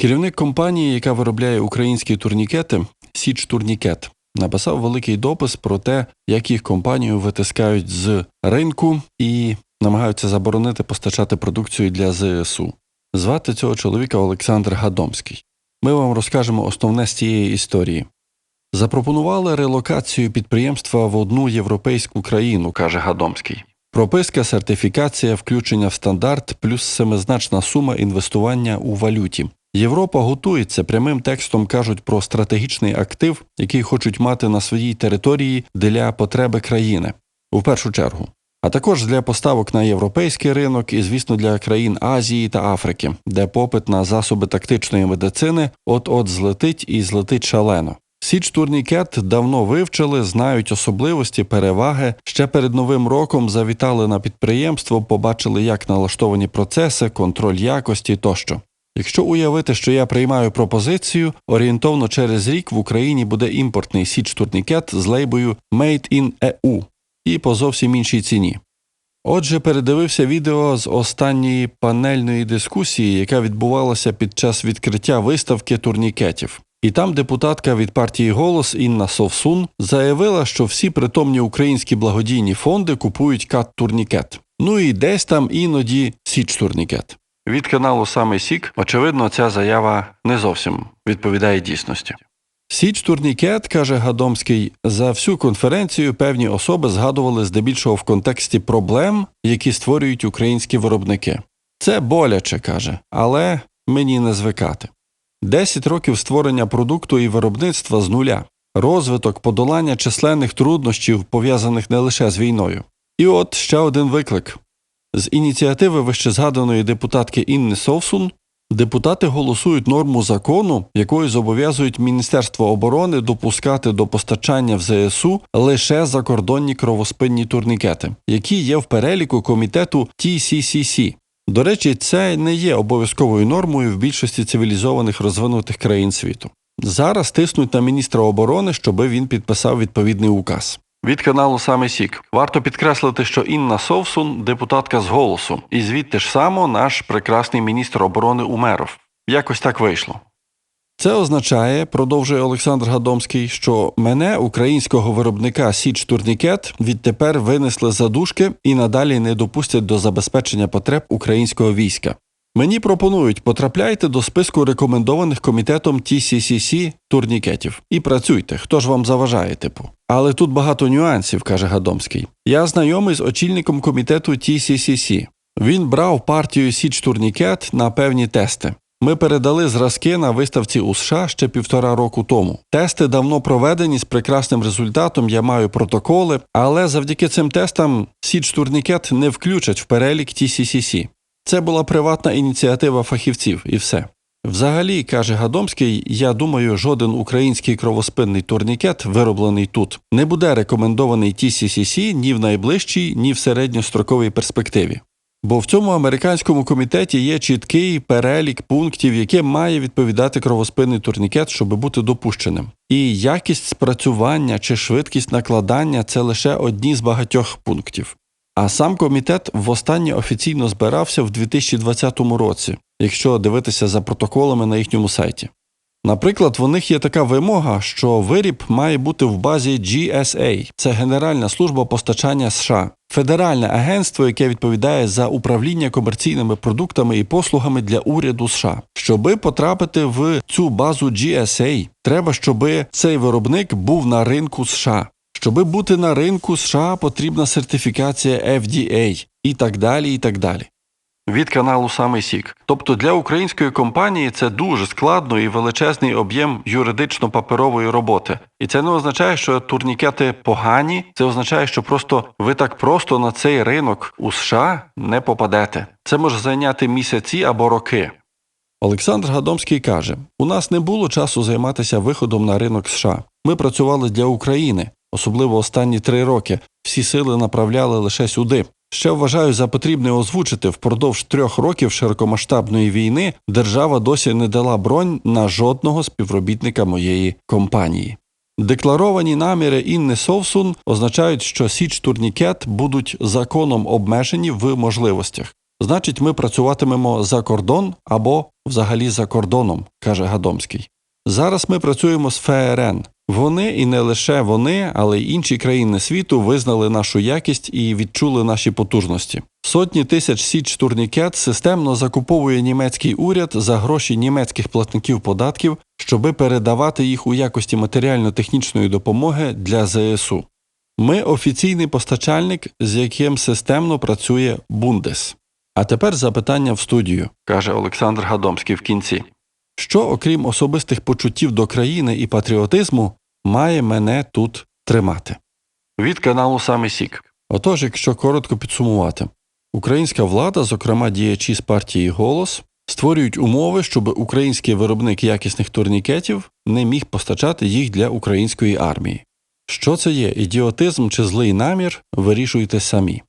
Керівник компанії, яка виробляє українські турнікети, Січ Турнікет, написав великий допис про те, як їх компанію витискають з ринку і намагаються заборонити постачати продукцію для ЗСУ. Звати цього чоловіка Олександр Гадомський. Ми вам розкажемо основне з цієї історії. Запропонували релокацію підприємства в одну європейську країну, каже Гадомський. Прописка, сертифікація, включення в стандарт, плюс семизначна сума інвестування у валюті. Європа готується прямим текстом кажуть про стратегічний актив, який хочуть мати на своїй території для потреби країни у першу чергу, а також для поставок на європейський ринок і, звісно, для країн Азії та Африки, де попит на засоби тактичної медицини от-от злетить і злетить шалено. Січ турнікет давно вивчили, знають особливості, переваги. Ще перед новим роком завітали на підприємство, побачили, як налаштовані процеси, контроль якості тощо. Якщо уявити, що я приймаю пропозицію, орієнтовно через рік в Україні буде імпортний січ турнікет з лейбою Made in EU і по зовсім іншій ціні. Отже, передивився відео з останньої панельної дискусії, яка відбувалася під час відкриття виставки турнікетів. І там депутатка від партії Голос Інна Совсун заявила, що всі притомні українські благодійні фонди купують кат турнікет. Ну і десь там іноді січ турнікет. Від каналу Саме Сік, очевидно, ця заява не зовсім відповідає дійсності. Січ турнікет, каже Гадомський, за всю конференцію певні особи згадували здебільшого в контексті проблем, які створюють українські виробники. Це боляче, каже, але мені не звикати. Десять років створення продукту і виробництва з нуля, розвиток, подолання численних труднощів, пов'язаних не лише з війною. І от ще один виклик. З ініціативи вищезгаданої депутатки Інни Совсун депутати голосують норму закону, якою зобов'язують Міністерство оборони допускати до постачання в ЗСУ лише закордонні кровоспинні турнікети, які є в переліку комітету TCCC. До речі, це не є обов'язковою нормою в більшості цивілізованих розвинутих країн світу. Зараз тиснуть на міністра оборони, щоби він підписав відповідний указ. Від каналу Саме Сік варто підкреслити, що Інна Совсун депутатка з голосу, і звідти ж само наш прекрасний міністр оборони Умеров. Якось так вийшло. Це означає, продовжує Олександр Гадомський, що мене, українського виробника Січ Турнікет, відтепер винесли за дужки і надалі не допустять до забезпечення потреб українського війська. Мені пропонують потрапляйте до списку рекомендованих комітетом TCCC турнікетів і працюйте, хто ж вам заважає, типу. Але тут багато нюансів, каже Гадомський. Я знайомий з очільником комітету TCCC. Він брав партію Січ Турнікет на певні тести. Ми передали зразки на виставці у США ще півтора року тому. Тести давно проведені з прекрасним результатом. Я маю протоколи, але завдяки цим тестам Січ Турнікет не включать в перелік TCCC. Це була приватна ініціатива фахівців і все. Взагалі, каже Гадомський, я думаю, жоден український кровоспинний турнікет, вироблений тут, не буде рекомендований TCCC ні в найближчій, ні в середньостроковій перспективі. Бо в цьому американському комітеті є чіткий перелік пунктів, яким має відповідати кровоспинний турнікет, щоб бути допущеним. І якість спрацювання чи швидкість накладання це лише одні з багатьох пунктів. А сам комітет востаннє офіційно збирався в 2020 році, якщо дивитися за протоколами на їхньому сайті. Наприклад, в них є така вимога, що виріб має бути в базі GSA, це Генеральна служба постачання США, федеральне агентство, яке відповідає за управління комерційними продуктами і послугами для уряду США. Щоби потрапити в цю базу GSA, треба, щоби цей виробник був на ринку США. Щоби бути на ринку США, потрібна сертифікація FDA і так далі. і так далі. Від каналу Самий Сік. Тобто для української компанії це дуже складно і величезний об'єм юридично-паперової роботи. І це не означає, що турнікети погані. Це означає, що просто ви так просто на цей ринок у США не попадете. Це може зайняти місяці або роки. Олександр Гадомський каже: у нас не було часу займатися виходом на ринок США. Ми працювали для України, особливо останні три роки. Всі сили направляли лише сюди. Ще вважаю за потрібне озвучити впродовж трьох років широкомасштабної війни держава досі не дала бронь на жодного співробітника моєї компанії. Декларовані наміри Інни Совсун означають, що Січ Турнікет будуть законом обмежені в можливостях. Значить, ми працюватимемо за кордон або взагалі за кордоном, каже Гадомський. Зараз ми працюємо з ФРН. Вони і не лише вони, але й інші країни світу визнали нашу якість і відчули наші потужності. Сотні тисяч січ турнікет системно закуповує німецький уряд за гроші німецьких платників податків, щоби передавати їх у якості матеріально-технічної допомоги для ЗСУ. Ми офіційний постачальник, з яким системно працює Бундес. А тепер запитання в студію, каже Олександр Гадомський в кінці. Що, окрім особистих почуттів до країни і патріотизму, має мене тут тримати? Від каналу Саме Сік. Отож, якщо коротко підсумувати, українська влада, зокрема діячі з партії Голос, створюють умови, щоб український виробник якісних турнікетів не міг постачати їх для української армії. Що це є ідіотизм чи злий намір, вирішуйте самі.